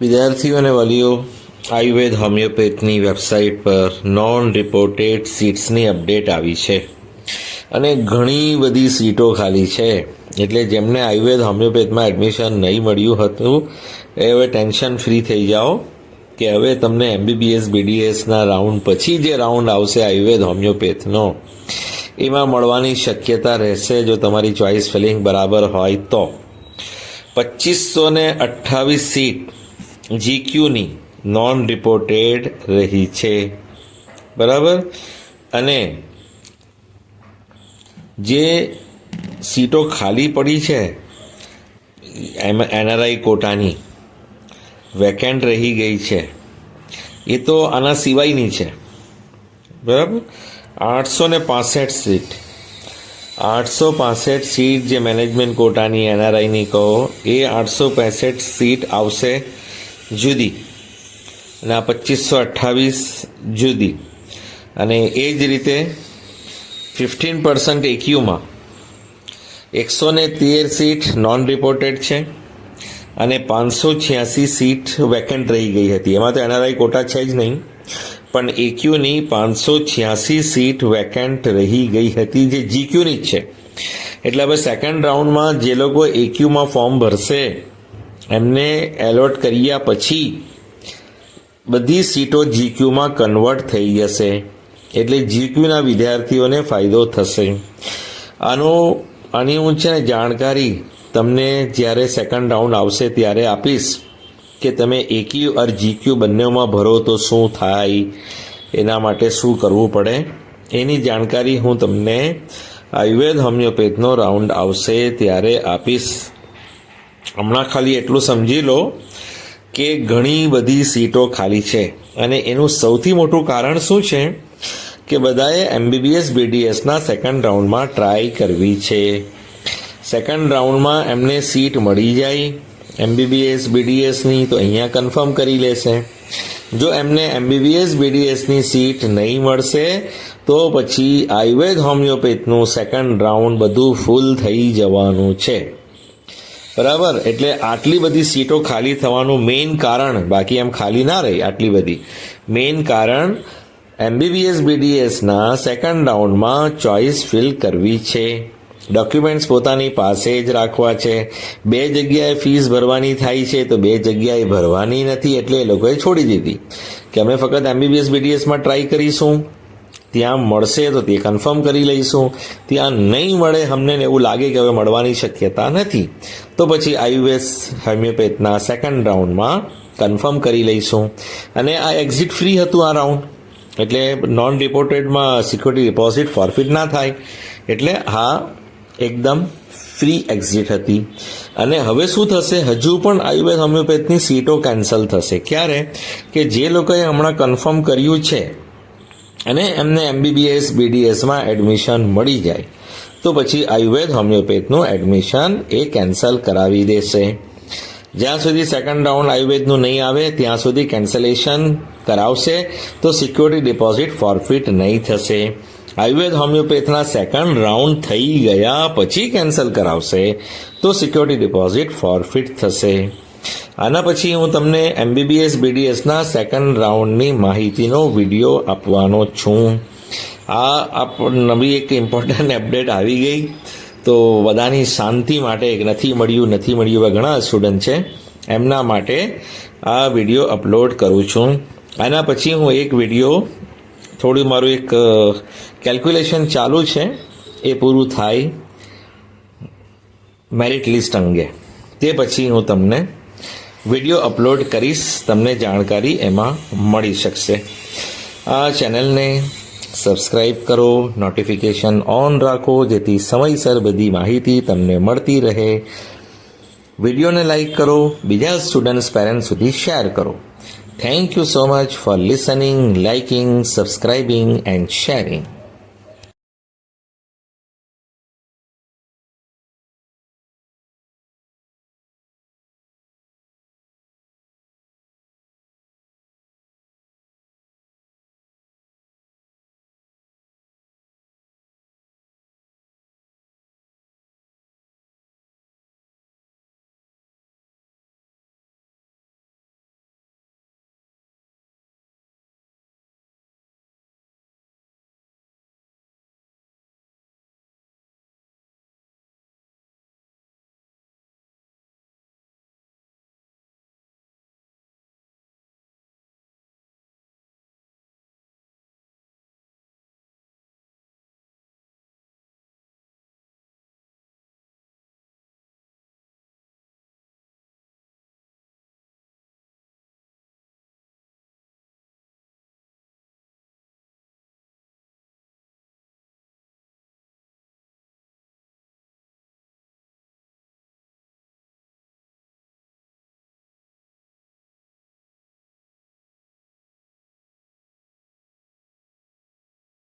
વિદ્યાર્થીઓ અને વાલીઓ, આયુર્વેદ, હોમિયોપેથની વેબસાઇટ પર નોન રિપોર્ટેડ સીટ્સની અપડેટ આવી છે. અને ઘણી બધી સીટો ખાલી છે. એટલે જેમને આયુર્વેદ, હોમિયોપેથમાં એડમિશન નહીં મળ્યું હતું, એ હવે ટેન્શન ફ્રી થઈ જાઓ કે હવે તમને એમબીબીએસ બીડીએસના રાઉન્ડ પછી જે રાઉન્ડ આવશે આયુર્વેદ, હોમિયોપેથનો, એમાં મળવાની શક્યતા રહેશે જો તમારી ચોઇસ ફિલિંગ બરાબર હોય તો. પચીસો ને અઠ્ઠાવીસ સીટ જીક્યુની નોન રિપોર્ટેડ રહી છે. બરાબર? અને જે સીટો ખાલી પડી છે એનઆરઆઈ કોટાની, વેકેન્ટ રહી ગઈ છે. એ તો આના સિવાયની છે. બરાબર? આઠસો ને પાસઠ સીટ. આઠસો પાસઠ સીટ જે મેનેજમેન્ટ કોટાની એનઆરઆઈની કહો, એ આઠસો પાસઠ સીટ આવશે જુદી. અને આ પચીસો અઠ્ઠાવીસ જુદી. અને એ જ રીતે ફિફ્ટીન પર્સન્ટ એક્યુમાં. એકસો ને તેર સીટ નોન રિપોર્ટેડ છે અને પાંચસો છ્યાસી સીટ વેકેન્ટ રહી ગઈ હતી. એમાં તો એનઆરઆઈ કોટા છે જ નહીં, પણ એક્યુની પાંચસો છ્યાસી સીટ વેકેન્ટ રહી ગઈ હતી જે જીક્યુની જ છે. એટલે હવે સેકન્ડ રાઉન્ડમાં જે લોકો એક્યુમાં ફોર્મ ભરશે એમને એલોટ કર્યા પછી બધી સીટો જીક્યુમાં કન્વર્ટ થઈ જશે. એટલે જીક્યુના વિદ્યાર્થીઓને ફાયદો થશે. આનો આની હું છે ને જાણકારી તમને જ્યારે સેકન્ડ રાઉન્ડ આવશે ત્યારે આપીશ કે તમે એક્યુ અર જીક્યુ બંનેમાં ભરો તો શું થાય, એના માટે શું કરવું પડે, એની જાણકારી હું તમને આયુર્વેદ હોમિયોપેથનો રાઉન્ડ આવશે ત્યારે આપીશ. હમણાં ખાલી એટલું સમજી લો કે ઘણી બધી સીટો ખાલી છે. અને એનું સૌથી મોટું કારણ શું છે? કે બધાએ એમબીબીએસ બીડીએસના સેકન્ડ રાઉન્ડમાં ટ્રાય કરવી છે. સેકન્ડ રાઉન્ડમાં એમને સીટ મળી જાય. એમબીબીએસ બીડીએસની તો અહીંયા કન્ફર્મ કરી લેશે. જો એમને એમબીબીએસ બીડીએસની સીટ નહીં મળશે, તો પછી આયુર્વેદ હોમિયોપેથનું સેકન્ડ રાઉન્ડ બધું ફૂલ થઈ જવાનું છે. બરાબર? એટલે આટલી બધી સીટો ખાલી થવાનું મેઇન કારણ, બાકી એમ ખાલી ના રહી આટલી બધી. મેઇન કારણ એમબીબીએસ બીડીએસના સેકન્ડ રાઉન્ડમાં ચોઇસ ફિલ કરવી છે. ડોક્યુમેન્ટ્સ પોતાની પાસે જ રાખવા છે. બે જગ્યાએ ફીસ ભરવાની થાય છે તો બે જગ્યાએ ભરવાની નથી, એટલે એ લોકોએ છોડી દીધી. કે અમે ફક્ત એમબીબીએસ બીડીએસમાં ટ્રાય કરીશું. ત્યાં મળશે તો તે કન્ફર્મ કરી લઈશું. ત્યાં નહીં મળે અમને એવું લાગે કે હવે મળવાની શક્યતા નથી. તો પછી આયુએસ હોમિયોપેથના સેકન્ડ રાઉન્ડમાં કન્ફર્મ કરી લઈશું. અને આ એક્ઝિટ ફ્રી હતું આ રાઉન્ડ એટલે નોન રિપોર્ટેડમાં સિક્યુરિટી ડિપોઝિટ ફોરફિટ ના થાય. એટલે હા, એકદમ ફ્રી એક્ઝિટ હતી. અને હવે શું થશે? હજુ પણ આયુર્વેદ હોમિયોપેથની સીટો કેન્સલ થશે. ક્યારે? કે જે લોકોએ હમણાં કન્ફર્મ કર્યું છે અને એમને એમબીબીએસ બીડીએસમાં એડમિશન મળી જાય. તો પછી આયુર્વેદ હોમિયોપેથનું એડમિશન એ કેન્સલ કરાવી દેશે. જ્યાં સુધી સેકન્ડ રાઉન્ડ આયુર્વેદનું નહીં આવે, ત્યાં સુધી કેન્સલેશન કરાવશે. તો સિક્યોરિટી ડિપોઝિટ ફોરફિટ નહીં થશે. આયુર્વેદ હોમિયોપેથના સેકન્ડ રાઉન્ડ થઈ ગયા, પછી કેન્સલ કરાવશે. તો સિક્યોરિટી ડિપોઝિટ ફોરફિટ થશે. આના પછી હું તમને એમબીબીએસ બીડીએસના સેકન્ડ રાઉન્ડની માહિતીનો વીડિયો આપવાનો છું. આ આપ નવી એક ઇમ્પોર્ટન્ટ અપડેટ આવી ગઈ. તો બધાની શાંતિ માટે એક નથી મળ્યું નથી મળ્યું એવા ઘણા સ્ટુડન્ટ છે. એમના માટે આ વીડિયો અપલોડ કરું છું. આના પછી હું એક વીડિયો થોડું મારું એક કેલ્ક્યુલેશન ચાલુ છે. એ પૂરું થાય. મેરિટ લિસ્ટ અંગે. તે પછી હું તમને વીડિયો અપલોડ કરીશ, તમને જાણકારી એમાં મળી શકશે. આ ચેનલને સબસ્ક્રાઈબ કરો, નોટિફિકેશન ઓન રાખો, જેથી સમયસર બધી માહિતી તમને મળતી રહે. વિડીયોને લાઈક કરો, બીજા સ્ટુડન્ટ્સ પેરેન્ટ્સ સુધી શેર કરો. Thank you so much for listening, liking, subscribing, and sharing.